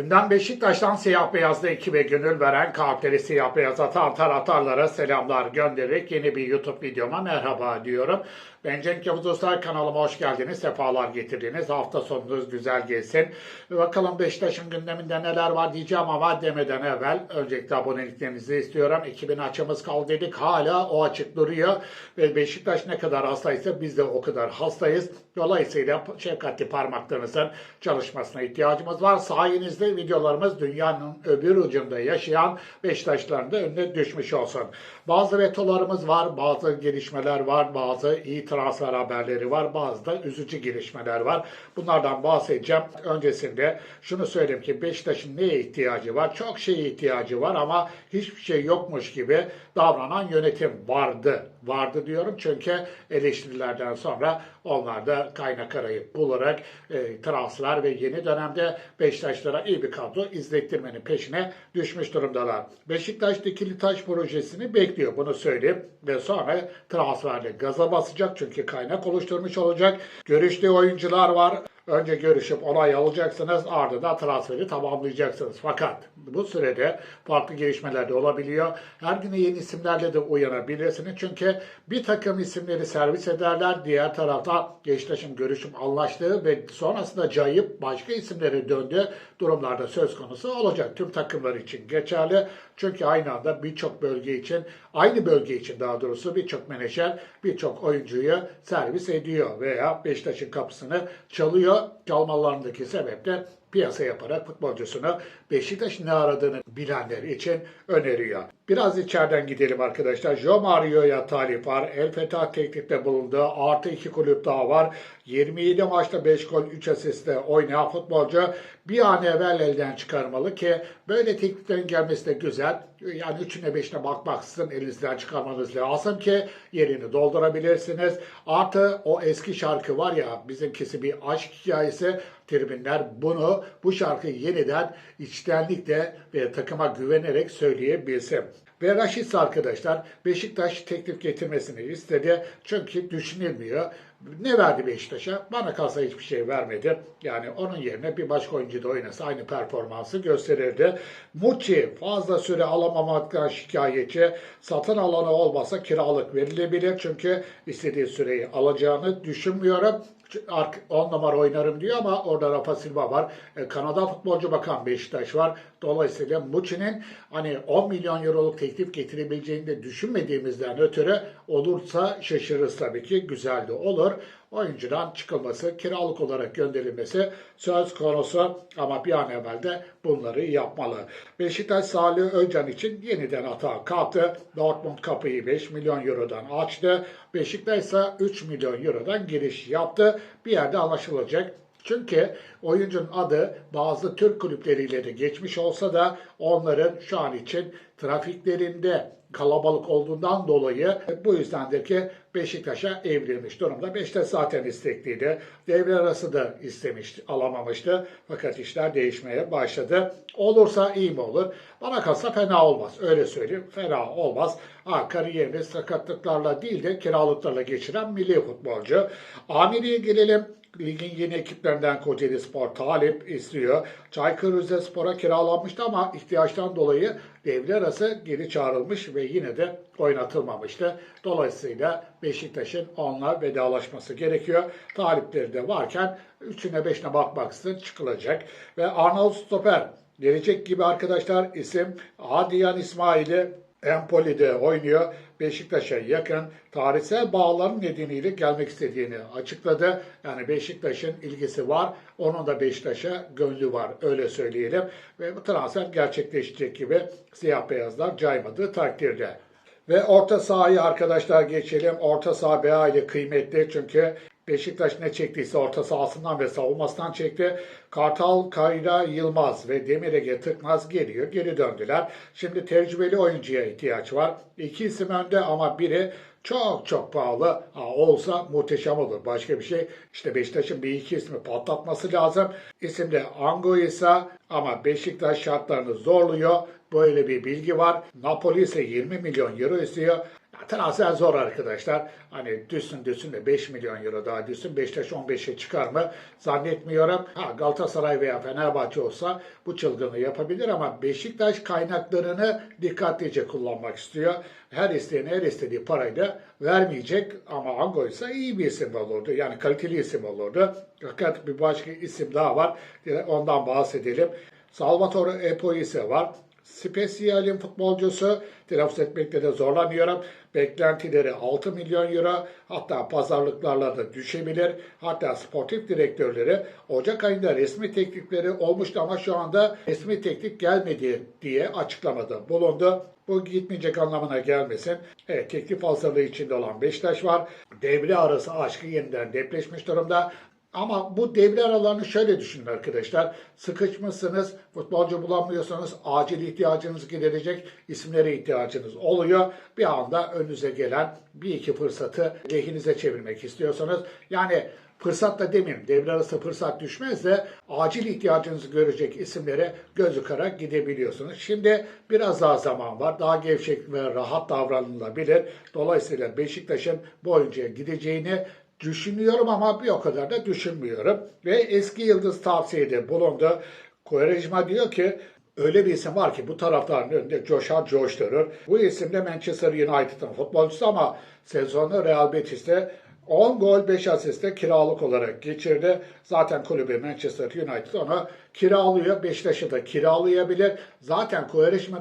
Gündem Beşiktaş'tan siyah beyazda ekibe gönül veren kalpleri siyah beyaz atan taraftarlara selamlar göndererek yeni bir YouTube videoma merhaba diyorum. Ben Cenk Yavuz Usta kanalıma hoş geldiniz, sefalar getirdiniz. Hafta sonunuz güzel geçsin. Bakalım Beşiktaş'ın gündeminde neler var diyeceğim ama demeden evvel öncelikle aboneliklerinizi istiyorum. Ekibin açımız kaldı dedik. Hala o açık duruyor. Ve Beşiktaş ne kadar hastaysa biz de o kadar hastayız. Dolayısıyla şefkatli parmaklarınızın çalışmasına ihtiyacımız var. Sayenizde videolarımız dünyanın öbür ucunda yaşayan Beşiktaşların da önüne düşmüş olsun. Bazı vetolarımız var, bazı gelişmeler var, bazı iyi transfer haberleri var, bazı da üzücü gelişmeler var. Bunlardan bahsedeceğim. Öncesinde şunu söyleyeyim ki Beşiktaş'ın neye ihtiyacı var? Çok şeye ihtiyacı var ama hiçbir şey yokmuş gibi davranan yönetim vardı. Vardı diyorum çünkü eleştirilerden sonra onlar da kaynak arayıp bularak e, transfer ve yeni dönemde Beşiktaşlara iyi bir kadro izlettirmenin peşine düşmüş durumdalar. Beşiktaş dikili taş projesini bekliyor bunu söyleyeyim ve sonra transferle gaza basacak çünkü kaynak oluşturmuş olacak. Görüştüğü oyuncular var. Önce görüşüp onay alacaksınız, ardından transferi tamamlayacaksınız. Fakat bu sürede farklı gelişmeler de olabiliyor. Her gün yeni isimlerle de uyanabilirsiniz. Çünkü bir takım isimleri servis ederler. Diğer tarafta Beşiktaş'ın görüşüp anlaştığı ve sonrasında cayıp başka isimlere döndüğü durumlarda söz konusu olacak. Tüm takımlar için geçerli. Çünkü aynı anda birçok bölge için, aynı bölge için daha doğrusu birçok menajer birçok oyuncuyu servis ediyor veya Beşiktaş'ın kapısını çalıyor. Çalmalarındaki sebep de piyasa yaparak futbolcusunu Beşiktaş ne aradığını bilenler için öneriyor. Biraz içeriden gidelim arkadaşlar. Jo Mario'ya talip var. El Fetah teklifte bulundu. Artı iki kulüp daha var. 27 maçta 5 gol 3 asistle oynayan futbolcu bir an evvel elden çıkarmalı ki böyle tekliflerin gelmesi de güzel. Yani üçüne beşine bakmaksızın elinizden çıkarmanız lazım ki yerini doldurabilirsiniz. Artı o eski şarkı var ya bizimkisi bir aşk hikayesi. Tribünler bunu bu şarkıyı yeniden içtenlikle ve takıma güvenerek söyleyebilsin. Ve Raşit arkadaşlar Beşiktaş teklif getirmesini istedi. Çünkü düşünülmüyor. Ne verdi Beşiktaş'a? Bana kalsa hiçbir şey vermedi. Yani onun yerine bir başka oyuncu da oynasa aynı performansı gösterirdi. Muçi fazla süre alamamaktan şikayetçi. Satın alanı olmasa kiralık verilebilir. Çünkü istediği süreyi alacağını düşünmüyorum. 10 numara oynarım diyor ama orada Rafa Silva var. E, Kanada futbolcu bakan Beşiktaş var. Dolayısıyla Muçi'nin hani 10 milyon euroluk teklif getirebileceğini de düşünmediğimizden ötürü olursa şaşırırız tabii ki. Güzel de olur. Oyuncudan çıkılması, kiralık olarak gönderilmesi söz konusu ama bir an evvel de bunları yapmalı. Beşiktaş Salih Özcan için yeniden hata kalktı. Dortmund kapıyı 5 milyon eurodan açtı. Beşiktaş ise 3 milyon eurodan giriş yaptı. Bir yerde anlaşılacak. Çünkü oyuncunun adı bazı Türk kulüpleriyle de geçmiş olsa da onların şu an için trafiklerinde kalabalık olduğundan dolayı bu yüzdendir ki Beşiktaş'a evrilmiş durumda. Beşiktaş zaten istekliydi. Devre arası da istemiş, alamamıştı. Fakat işler değişmeye başladı. Olursa iyi mi olur? Bana kalsa fena olmaz. Öyle söyleyeyim. Fena olmaz. Ha, kariyerini sakatlıklarla değil de kiralıklarla geçiren milli futbolcu. Amiri'ye gelelim. Ligin yeni ekiplerinden Kocaeli Spor talip istiyor. Çaykur Rizespor'a kiralanmıştı ama ihtiyaçtan dolayı devre arası geri çağrılmış ve yine de oynatılmamıştı. Dolayısıyla Beşiktaş'ın onunla vedalaşması gerekiyor. Talipleri de varken üçüne beşine bakmaksızın çıkılacak. Ve Arnold Stoper gelecek gibi arkadaşlar isim Adiyan İsmail'i Empoli'de oynuyor. Beşiktaş'a yakın tarihsel bağların nedeniyle gelmek istediğini açıkladı. Yani Beşiktaş'ın ilgisi var. Onun da Beşiktaş'a gönlü var. Öyle söyleyelim. Ve bu transfer gerçekleşecek gibi siyah beyazlar caymadığı takdirde. Ve orta sahayı arkadaşlar geçelim. Orta saha aile kıymetli çünkü Beşiktaş ne çektiyse orta sahasından ve savunmasından çekti. Kartal, Kayra, Yılmaz ve Demir Ege Tıknaz geliyor. Geri döndüler. Şimdi tecrübeli oyuncuya ihtiyaç var. İki isim önde ama biri çok çok pahalı. Ha, olsa muhteşem olur. Başka bir şey. İşte Beşiktaş'ın bir iki ismi patlatması lazım. İsim de Anguissa ama Beşiktaş şartlarını zorluyor. Böyle bir bilgi var. Napoli ise 20 milyon euro istiyor. Transfer zor arkadaşlar. Hani düşsün düşsün de 5 milyon euro daha düşsün. Beşiktaş 15'e çıkar mı? Zannetmiyorum. Ha Galatasaray veya Fenerbahçe olsa bu çılgınlığı yapabilir ama Beşiktaş kaynaklarını dikkatlice kullanmak istiyor. Her isteyen her istediği parayı da vermeyecek ama Ango ise iyi bir isim olurdu. Yani kaliteli isim olurdu. Fakat bir başka isim daha var. Ondan bahsedelim. Salvatore Epoise var. Spesiyal'in futbolcusu telaffuz etmekte de zorlanıyorum. Beklentileri 6 milyon euro hatta pazarlıklarla da düşebilir. Hatta sportif direktörleri Ocak ayında resmi teklifleri olmuştu ama şu anda resmi teklif gelmedi diye açıklamada bulundu. Bu gitmeyecek anlamına gelmesin. Evet teklif hazırlığı içinde olan Beşiktaş var. Devre arası aşkı yeniden depreşmiş durumda. Ama bu devre aralarını şöyle düşünün arkadaşlar. Sıkışmışsınız, futbolcu bulamıyorsanız acil ihtiyacınız giderecek isimlere ihtiyacınız oluyor. Bir anda önünüze gelen bir iki fırsatı lehinize çevirmek istiyorsanız yani fırsat da demeyeyim devre arası fırsat düşmez de acil ihtiyacınızı görecek isimlere göz yukarak gidebiliyorsunuz. Şimdi biraz daha zaman var. Daha gevşek ve rahat davranılabilir. Dolayısıyla Beşiktaş'ın bu oyuncuya gideceğini düşünüyorum ama bir o kadar da düşünmüyorum. Ve eski yıldız tavsiyede bulundu. Quaresma diyor ki öyle bir isim var ki bu taraftarın önünde coşar coşturur. Bu isim de Manchester United'ın futbolcusu ama sezonu Real Betis'te 10 gol 5 asiste kiralık olarak geçirdi. Zaten kulübü Manchester United onu kiralıyor. Beşiktaş'ı da kiralayabilir. Zaten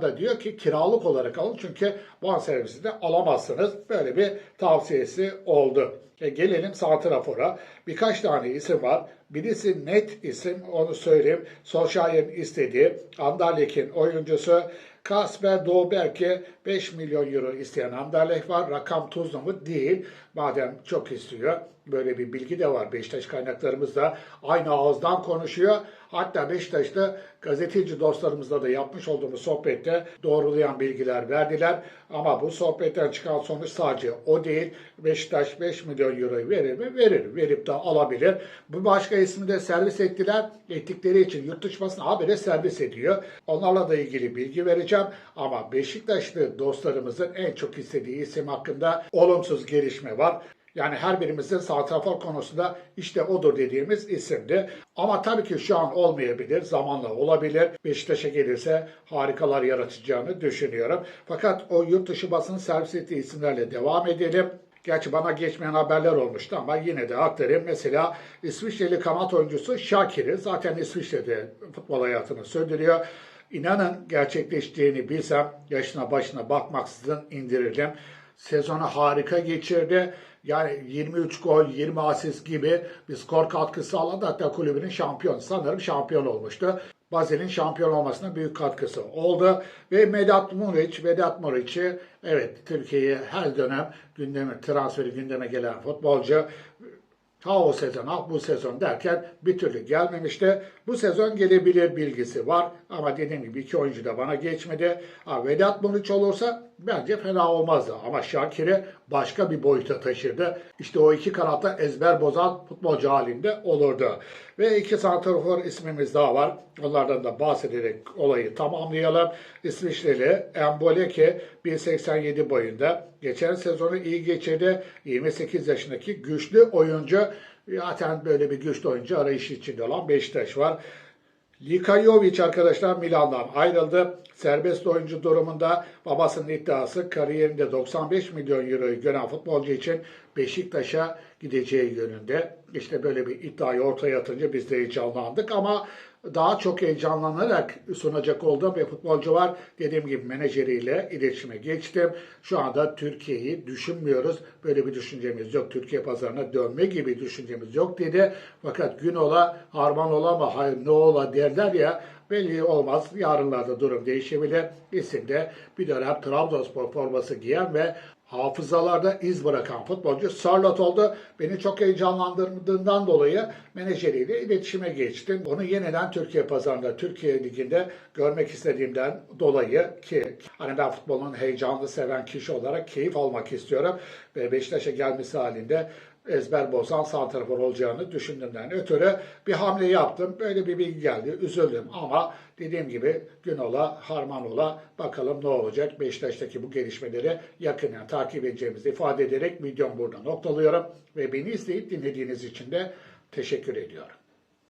da diyor ki kiralık olarak alın çünkü bonservisi de alamazsınız. Böyle bir tavsiyesi oldu. E gelelim Santrafor'a. Birkaç tane isim var. Birisi net isim onu söyleyeyim. Solskjaer'in istediği Anderlecht'in oyuncusu Kasper Dolberg'e 5 milyon euro isteyen Anderlecht var. Rakam tuzlu mu? Değil. Madem çok istiyor. Böyle bir bilgi de var. Beşiktaş kaynaklarımızda aynı ağızdan konuşuyor. Hatta Beşiktaş'ta gazeteci dostlarımızla da yapmış olduğumuz sohbette doğrulayan bilgiler verdiler. Ama bu sohbetten çıkan sonuç sadece o değil. Beşiktaş 5 milyon euroyu verir mi? Verir. Verip de alabilir. Bu başka ismi de servis ettiler. Ettikleri için yurt dışı basını habire servis ediyor. Onlarla da ilgili bilgi vereceğim. Ama Beşiktaşlı dostlarımızın en çok istediği isim hakkında olumsuz gelişme var. Yani her birimizin santrafor konusunda işte odur dediğimiz isimdi. Ama tabii ki şu an olmayabilir, zamanla olabilir. Beşiktaş'a gelirse harikalar yaratacağını düşünüyorum. Fakat o yurt dışı basının servis ettiği isimlerle devam edelim. Gerçi bana geçmeyen haberler olmuştu ama yine de aktarayım. Mesela İsviçreli kanat oyuncusu Şakir'i zaten İsviçre'de futbol hayatını sürdürüyor. İnanın gerçekleştiğini bilsem yaşına başına bakmaksızın indirirdim. Sezonu harika geçirdi. Yani 23 gol, 20 asist gibi bir skor katkısı sağladı. Hatta kulübünün şampiyon, sanırım şampiyon olmuştu. Bazel'in şampiyon olmasına büyük katkısı oldu. Ve Medat Muriç, Vedat Muriç'i evet Türkiye'ye her dönem gündeme, transferi gündeme gelen futbolcu. Ha o sezon, ha bu sezon derken bir türlü gelmemişti. Bu sezon gelebilir bilgisi var. Ama dediğim gibi iki oyuncu da bana geçmedi. Ha, Vedat Muriç olursa bence fena olmazdı. Ama Şakir'i başka bir boyuta taşırdı. İşte o iki kanatta ezber bozan futbolcu halinde olurdu. Ve iki santrafor ismimiz daha var. Onlardan da bahsederek olayı tamamlayalım. İsviçreli Emboleke 1.87 boyunda. Geçen sezonu iyi geçirdi. 28 yaşındaki güçlü oyuncu. Zaten böyle bir güçlü oyuncu arayışı içinde olan Beşiktaş var. Likajovic arkadaşlar Milan'dan ayrıldı. Serbest oyuncu durumunda babasının iddiası kariyerinde 95 milyon euroyu gören futbolcu için Beşiktaş'a gideceği yönünde. İşte böyle bir iddiayı ortaya atınca biz de heyecanlandık ama daha çok heyecanlanarak sunacak olduğum bir futbolcu var. Dediğim gibi menajeriyle iletişime geçtim. Şu anda Türkiye'yi düşünmüyoruz. Böyle bir düşüncemiz yok. Türkiye pazarına dönme gibi düşüncemiz yok dedi. Fakat gün ola, harman ola mı, hayır ne ola derler ya belli olmaz. Yarınlarda durum değişebilir. İsimde bir dönem Trabzonspor forması giyen ve hafızalarda iz bırakan futbolcu Sarlat oldu. Beni çok heyecanlandırdığından dolayı menajeriyle iletişime geçtim. Onu yeniden Türkiye pazarında, Türkiye liginde görmek istediğimden dolayı ki hani ben futbolun heyecanlı seven kişi olarak keyif almak istiyorum ve Beşiktaş'a gelmesi halinde ezber bozan santrafor olacağını düşündüğümden ötürü bir hamle yaptım. Böyle bir bilgi geldi. Üzüldüm ama dediğim gibi gün ola harman ola bakalım ne olacak. Beşiktaş'taki bu gelişmeleri yakından takip edeceğimizi ifade ederek videomu burada noktalıyorum. Ve beni izleyip dinlediğiniz için de teşekkür ediyorum.